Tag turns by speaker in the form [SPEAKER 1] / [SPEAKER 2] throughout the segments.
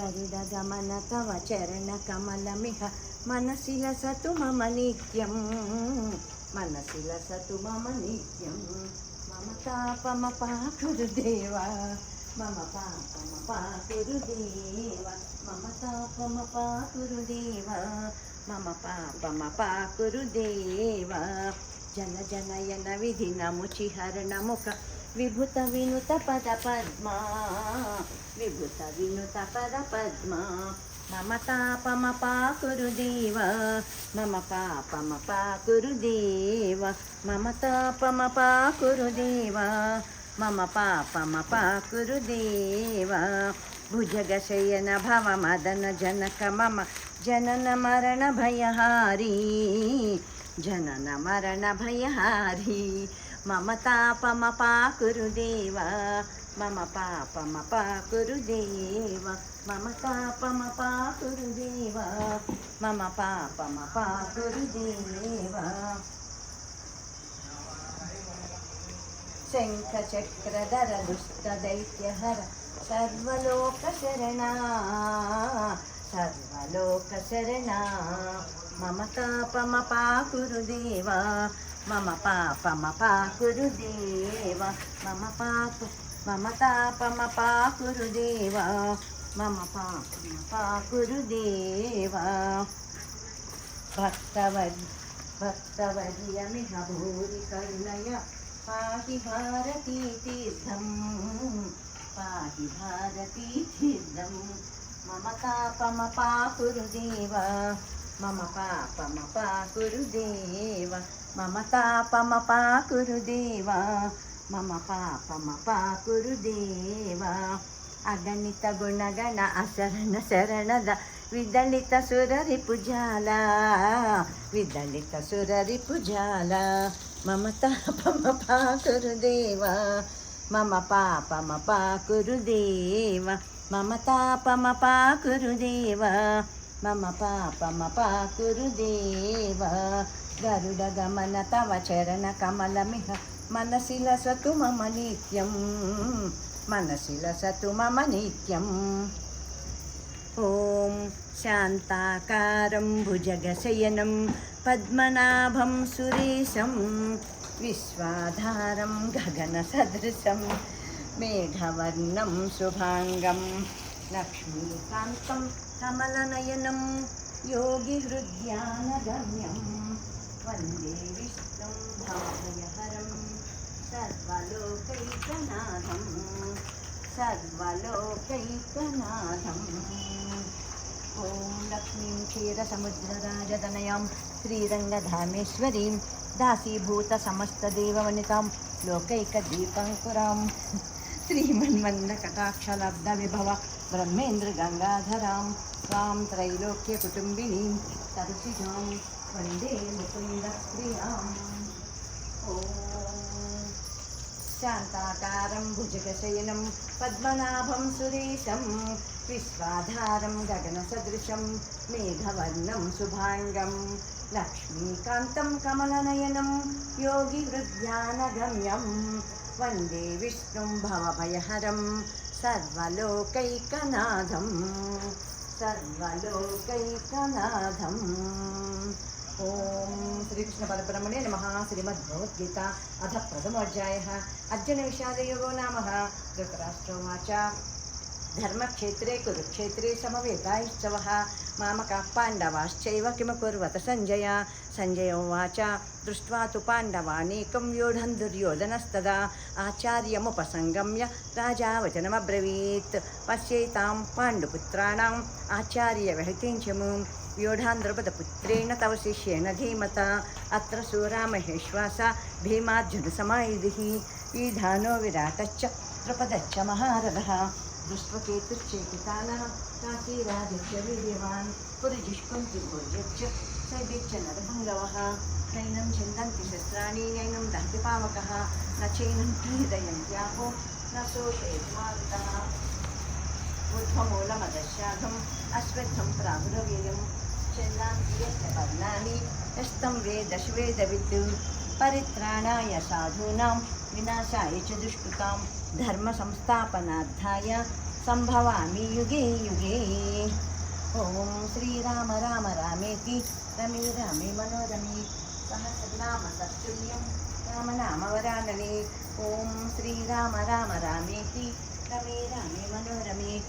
[SPEAKER 1] गरुडगमन तव चरणकमलमिह मनसि लसतु मम नित्यं मनसि लसतु मम नित्यं मम तापमपाकुरुदेव విభుత వినుత పద పద్మా. విభుత వినుత పద పద్మా. మమ పాపమ పాకురు దేవ మమ పాపమ పాకురు దేవ మమ తాపమ పాకురు దేవ మమ పాపమ పాకురు దేవ భుజగశయన భవ మదన జనక మమ జనన మరణ భయహారీ. జనన మరణ భయహారీ. మమ తాపమ పాకురుదేవా మమ పాపమ పాకురుదేవా మమ తాపమ పాకురుదేవా మమ పాపమ దైత్యహర సర్వలోక శరణ సర్వలోక శరణ మమ తాపమ పాకురుదేవా మమ పాప మపా గురుదేవ మమ పాపు మమ తాప మపా గురుదేవ మమ పాప మపా గురుదేవ భక్తవరి భక్తవర్యమిహ భూరి కరుణయ పాహి భారతీ తీర్థం పాహి భారతీ తీర్థం మమ పాప మపా మమ పాప మపా మమ తాపమ పాకురుదేవా మమ పాపమ పాకురుదేవా అగణిత గుణగణ అశరణ శరణద విదళిత సురరి పుజాల విదళిత సురరి పుజాల మమ తాపమ పాకురుదేవా మమ పాపమ పాకురుదేవ మమ తాపమ పాకురుదేవ మమ పాపమ పాకురుదేవ मम पापमपाकुरुदेव गरुडगमन तव चरणकमलमिह मनसि लसतु मम नित्यं मनसि लसतु मम नित्यम् ॐ शान्ताकारं भुजगशयनं पद्मनाभं सुरेशं विश्वाधारं गगनसदृशं मेघवर्णं शुभाङ्गं लक्ष्मीकान्तं कमलनयनं योगिहृद्यानगम्यं वन्दे विष्णुं भावयहरं सर्वलोकैकनाथम् सर्वलोकैकनाथम् ॐ लक्ष्मीं क्षीरसमुद्रराजतनयां श्रीरङ्गधामेश्वरीं दासीभूतसमस्तदेववनितां लोकैकदीपङ्कुरां श्रीमन्मन्दकटाक्षलब्धविभव ब्रह्मेन्द्रगङ्गाधरां त्वां त्रैलोक्यकुटुम्बिनीं सरसिजां वन्दे मुकुन्दप्रियाम् ॐ शान्ताकारं भुजगशयनं पद्मनाभं सुरेशं विश्वाधारं गगनसदृशं मेघवर्णं शुभाङ्गं लक्ष्मीकान्तं कमलनयनं योगिहृद्यानगम्यं वन्दे विष्णुं भवभयहरं सर्वलोकैकनाथं सर्वलोकैकनाथम् ఓం శ్రీకృష్ణ పరబ్రహ్మణే నమ. శ్రీమద్భగవద్గీత అథ ప్రథమోధ్యాయ అర్జున విషాదయోగో నామ. ధృతరాష్ట్రోవాచ. ధర్మక్షేత్రే కురుక్షేత్రే సమవేతాయిశ్చవ మామకా పాండవాశ్చైవ కిమకుర్వత సంజయ. సంజయ ఉవాచ. దృష్ట్వా తు పాండవానేకం వ్యూఢం దుర్యోధనస్తదా. ఆచార్యముపసంగమ్య రాజా వచనమబ్రవీత్ పశ్యైతాం పాండుపుత్రాణం. ఆచార్య విహతించము व्यूढान्द्रपदपुत्रेण तव शिष्येण धीमता। अत्र सुरामहेश्वास भीमार्जुनसमायुधिः ईधानो विराटश्च द्रुपदश्च महारथः। दृष्ट्वकेतुश्चेकितानः काशीराजस्य वीर्यवान् पुरिजिष्कुन्तिभोज्यश्च सैदिच्च नरभङ्गवः नैनं छिन्दन्ति शस्त्राणि, नैनं दहति पावकः। न चैनं क्रीडयन्त्यापो न शोषयति ऊर्ध्वमूलमदशाघम्, अश्वत्थं प्रादुरव्ययं चन्दान्त्यस्य पर्णानि यस्तं वेदश्वेदविद् परित्राणाय साधूनां विनाशाय च दुष्कृतां धर्मसंस्थापनार्थाय सम्भवामि युगे युगे। ॐ श्रीराम, राम, रामेति, रमे, रामे, मनोरमे, सहस्रनाम तत्तुल्यं रामनामवरानने ॐ श्रीराम, राम, रामेति, रमे, रामे, मनोरमे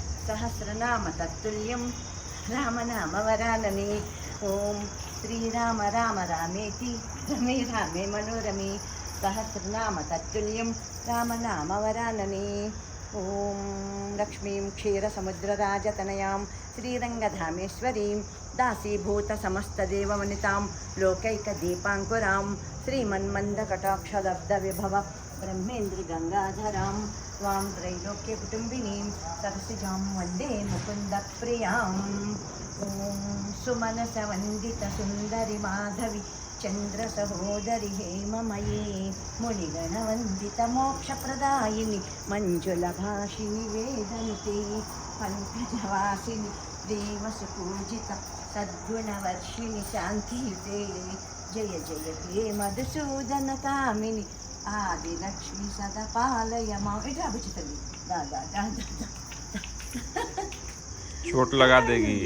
[SPEAKER 1] రామనామవరానని ఓం శ్రీరామ రామ రామేతి రమే రామే మనోరమే సహస్రనామ తత్తుల్యం రామనామవరానని ఓం లక్ష్మీం క్షీరసముద్రరాజతనయాం శ్రీరంగధామేశ్వరీం దాసీభూతసమస్తదేవవనితాం లోకైకదీపాంకురాం శ్రీమన్మందకటాక్షలబ్ధ విభవ బ్రహ్మేంద్రి त्वां त्रैलोक्यकुटुम्बिनीं सरसिजां वन्दे मुकुन्दप्रियाम् ॐ सुमनसवन्दितसुन्दरि माधवि चन्द्रसहोदरि हेममये मुनिगणवन्दितमोक्षप्रदायिनि मञ्जुलभाषिनि वेदनिते पङ्कजवासिनि देवसुपूजित सद्गुणवर्षिणि शान्तियुते जय जय हे मधुसूदनकामिनि आदिलक्ष्मी सदा पालय
[SPEAKER 2] चोट लगा देगी।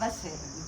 [SPEAKER 1] बस